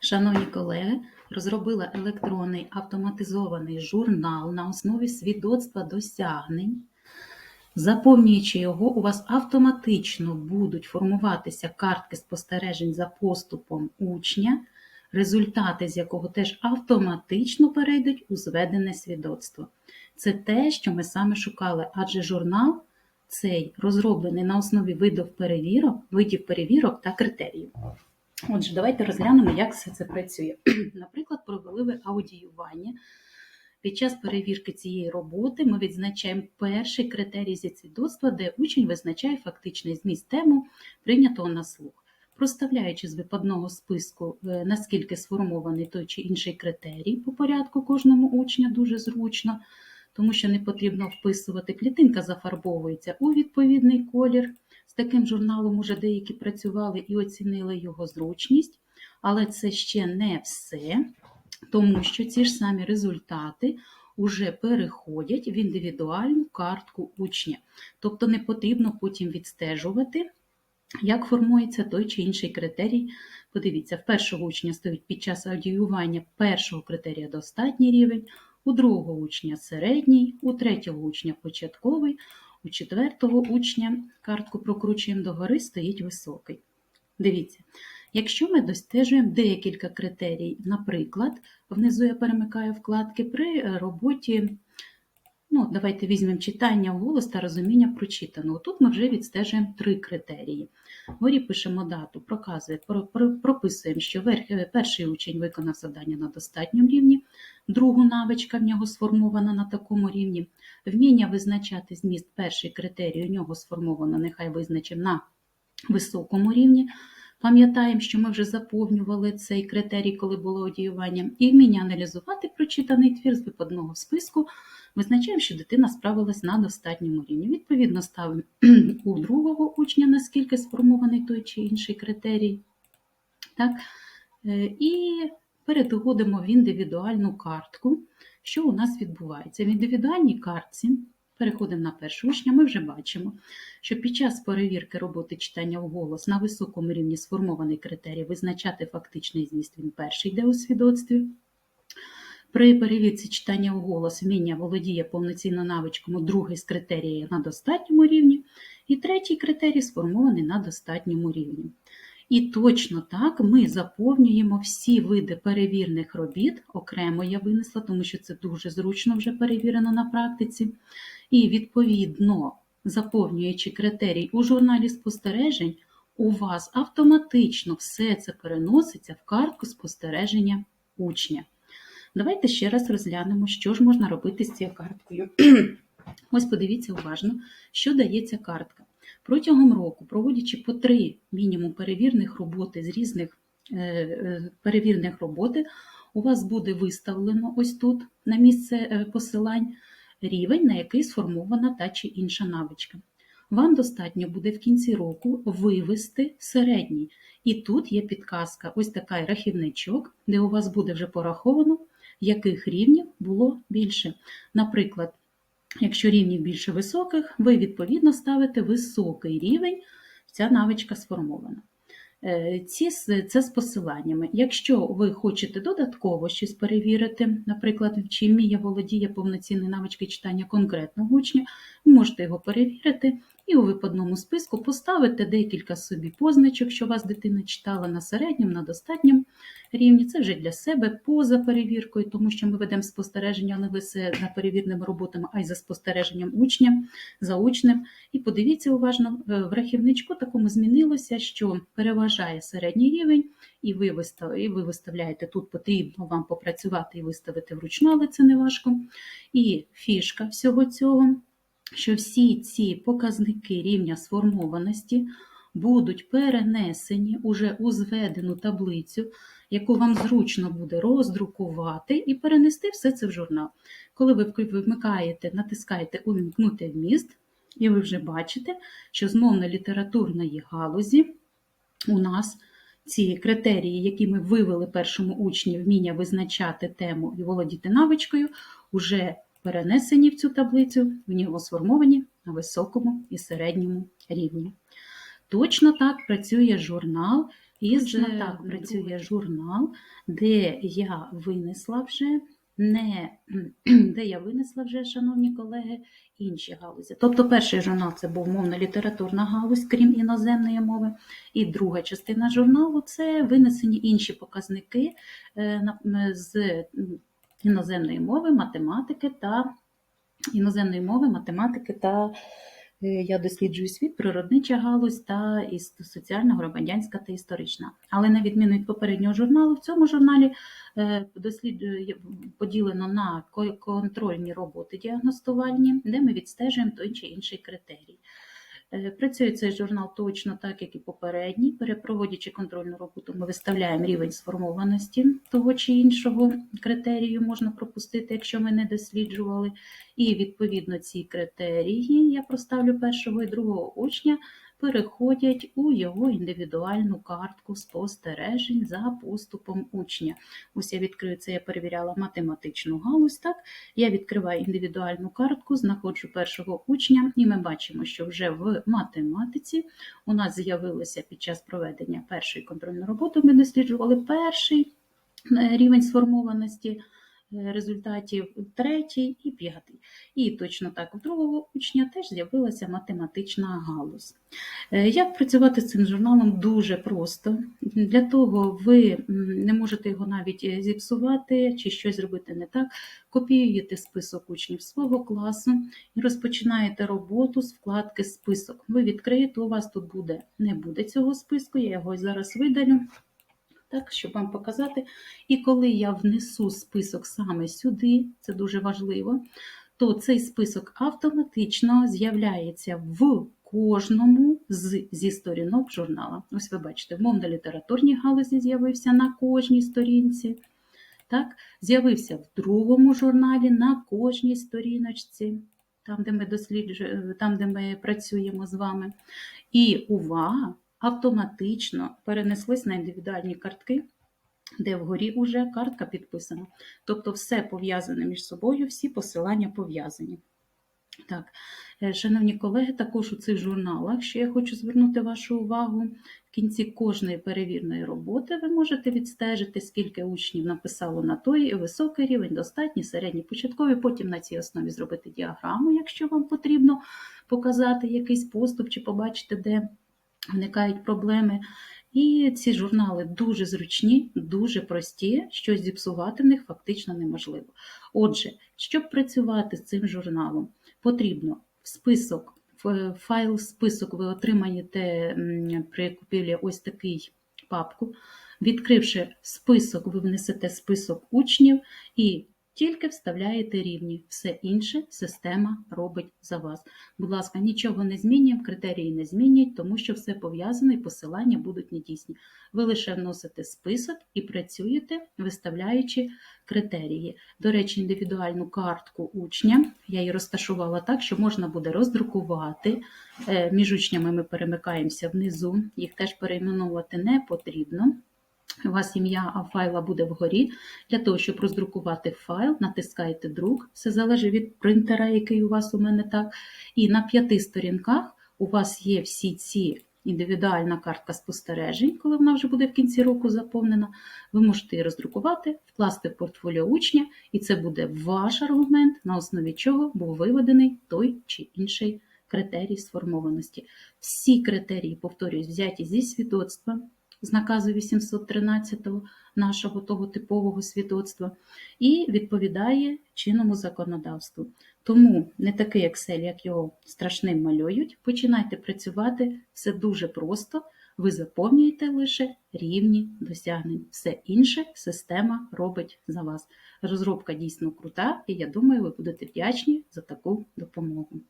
Шановні колеги, розробила електронний автоматизований журнал на основі свідоцтва досягнень. Заповнюючи його, у вас автоматично будуть формуватися картки спостережень за поступом учня, результати з якого теж автоматично перейдуть у зведене свідоцтво. Це те, що ми саме шукали, адже журнал цей розроблений на основі видів перевірок, видів перевірок та критеріїв. Отже, давайте розглянемо, як все це працює. Наприклад, провели ви аудіювання. Під час перевірки цієї роботи ми відзначаємо перший критерій зі свідоцтва, де учень визначає фактичний зміст тему, прийнятого на слух. Проставляючи з випадного списку, е, наскільки сформований той чи інший критерій по порядку кожному учня, дуже зручно, тому що не потрібно вписувати. Клітинка зафарбовується у відповідний колір. Таким журналом уже деякі працювали і оцінили його зручність, але це ще не все, тому що ці ж самі результати вже переходять в індивідуальну картку учня. Тобто не потрібно потім відстежувати, як формується той чи інший критерій. Подивіться, в першого учня стоїть під час аудіювання першого критерія достатній рівень, у другого учня середній, у третього учня початковий, у четвертого учня картку прокручуємо догори, стоїть високий. Дивіться, якщо ми достежуємо декілька критерій, наприклад, внизу я перемикаю вкладки при роботі, ну, давайте візьмемо читання вголос та розуміння прочитаного. Тут ми вже відстежуємо три критерії. Вгорі пишемо дату, проказує, про- про- прописуємо, що е, перший учень виконав завдання на достатньому рівні, другу навичка в нього сформована на такому рівні. Вміння визначати зміст перший критерій у нього сформовано, нехай визначимо на високому рівні. Пам'ятаємо, що ми вже заповнювали цей критерій, коли було одіювання, і вміння аналізувати прочитаний твір з випадного списку. Визначаємо, що дитина справилась на достатньому рівні. Відповідно, ставимо у другого учня, наскільки сформований той чи інший критерій. Так? Е, І переходимо в індивідуальну картку. Що у нас відбувається? В індивідуальній картці переходимо на першого учня, ми вже бачимо, що під час перевірки роботи читання вголос на високому рівні сформований критерій визначати фактичний зміст він перший йде у свідоцтві. При перевірці читання вголос вміння володіє повноцінно навичком другий з критерії на достатньому рівні, і третій критерій сформований на достатньому рівні. І точно так ми заповнюємо всі види перевірних робіт, окремо я винесла, тому що це дуже зручно вже перевірено на практиці. І відповідно, заповнюючи критерій у журналі спостережень, у вас автоматично все це переноситься в картку спостереження учня. Давайте ще раз розглянемо, що ж можна робити з цією карткою. Ось подивіться уважно, що дає ця картка. Протягом року, проводячи по три мінімум перевірних роботи з різних е, е, перевірних роботи, у вас буде виставлено ось тут на місце е, посилань рівень, на який сформована та чи інша навичка. Вам достатньо буде в кінці року вивести середній. І тут є підказка, ось такий рахівничок, де у вас буде вже пораховано, яких рівнів було більше. Наприклад, якщо рівнів більше високих, ви відповідно ставите високий рівень, ця навичка сформована. Е, Ці, це з посиланнями. Якщо ви хочете додатково щось перевірити, наприклад, чи я володіє повноцінні навички читання конкретного учня, ви можете його перевірити і у випадному списку поставити декілька собі позначок, що вас дитина читала на середньому, на достатньому рівні. Це вже для себе поза перевіркою, тому що ми ведемо спостереження не лише за перевірними роботами, а й за спостереженням учня, за учнем. І подивіться уважно, в рахівничку такому змінилося, що переважає середній рівень, і ви виставляєте тут потрібно вам попрацювати і виставити вручну, але це не важко. І фішка всього цього, що всі ці показники рівня сформованості будуть перенесені уже у зведену таблицю, яку вам зручно буде роздрукувати і перенести все це в журнал. Коли ви вмикаєте, натискаєте Увімкнути вміст, і ви вже бачите, що з мовно-літературної галузі у нас ці критерії, які ми вивели першому учні, вміння визначати тему і володіти навичкою, вже перенесені в цю таблицю, в нього сформовані на високому і середньому рівні. Точно так працює журнал І Точно так працює журнал, де я винесла вже не де я винесла вже, шановні колеги, інші галузі. Тобто перший журнал це був мовно-літературна галузь, крім іноземної мови. І друга частина журналу це винесені інші показники е, з іноземної мови, математики та іноземної мови, математики та е, я досліджую світ, природнича галузь та соціальна, громадянська та історична. Але на відміну від попереднього журналу, в цьому журналі е, поділено на контрольні роботи діагностувальні, де ми відстежуємо той чи інший критерій. Е, Працює цей журнал точно так, як і попередній. Перепроводячи контрольну роботу, ми виставляємо рівень сформованості того чи іншого критерію, можна пропустити, якщо ми не досліджували. І відповідно ці критерії, я проставлю першого і другого учня, переходять у його індивідуальну картку спостережень за поступом учня. Ось я відкрию це, я перевіряла математичну галузь. Так, я відкриваю індивідуальну картку, знаходжу першого учня, і ми бачимо, що вже в математиці у нас з'явилося під час проведення першої контрольної роботи. Ми досліджували перший е, рівень сформованості результатів, третій і п'ятий. І точно так у другого учня теж з'явилася математична галузь. Е, Як працювати з цим журналом дуже просто. Для того ви не можете його навіть е, зіпсувати чи щось зробити не так. Копіюєте список учнів свого класу і розпочинаєте роботу з вкладки Список. Ви відкриєте, у вас тут буде, не буде цього списку, я його зараз видалю. Так, щоб вам показати. І коли я внесу список саме сюди, це дуже важливо, то цей список автоматично з'являється в кожному з, зі сторінок журнала. Ось ви бачите, в мовно-літературній галузі з'явився на кожній сторінці. Так, з'явився в другому журналі на кожній сторіночці, там, де ми досліджуємо, там, де ми працюємо з вами. І увага, автоматично перенеслись на індивідуальні картки, де вгорі вже картка підписана. Тобто все пов'язане між собою, всі посилання пов'язані. Так, е, шановні колеги, також у цих журналах, що я хочу звернути вашу увагу, в кінці кожної перевірної роботи ви можете відстежити, скільки учнів написало на той високий рівень, достатній, середній, початковий, потім на цій основі зробити діаграму, якщо вам потрібно показати якийсь поступ чи побачити, де виникають проблеми. І ці журнали дуже зручні, дуже прості, щось зіпсувати в них фактично неможливо. Отже, щоб працювати з цим журналом, потрібно в список, в файл список ви отримаєте при купівлі ось такий папку. Відкривши список, ви внесете список учнів і тільки вставляєте рівні. Все інше система робить за вас. Будь ласка, нічого не змінюємо, критерії не змінюють, тому що все пов'язане і посилання будуть недійсні. Ви лише вносите список і працюєте, виставляючи критерії. До речі, індивідуальну картку учня я її розташувала так, що можна буде роздрукувати. Е, Між учнями ми перемикаємося внизу, їх теж перейменовувати не потрібно. У вас ім'я файла буде вгорі. Для того, щоб роздрукувати файл, натискаєте друк, все залежить від принтера, який у вас у мене так. І на п'яти сторінках у вас є всі ці індивідуальна картка спостережень, коли вона вже буде в кінці року заповнена. Ви можете її роздрукувати, вкласти в портфоліо учня, і це буде ваш аргумент, на основі чого був виведений той чи інший критерій сформованості. Всі критерії, повторюсь, взяті зі свідоцтва з наказу 813 нашого того типового свідоцтва і відповідає чинному законодавству. Тому не такий Excel, як його страшним малюють. Починайте працювати, все дуже просто. Ви заповнюєте лише рівні досягнень. Все інше система робить за вас. Розробка дійсно крута, і я думаю, ви будете вдячні за таку допомогу.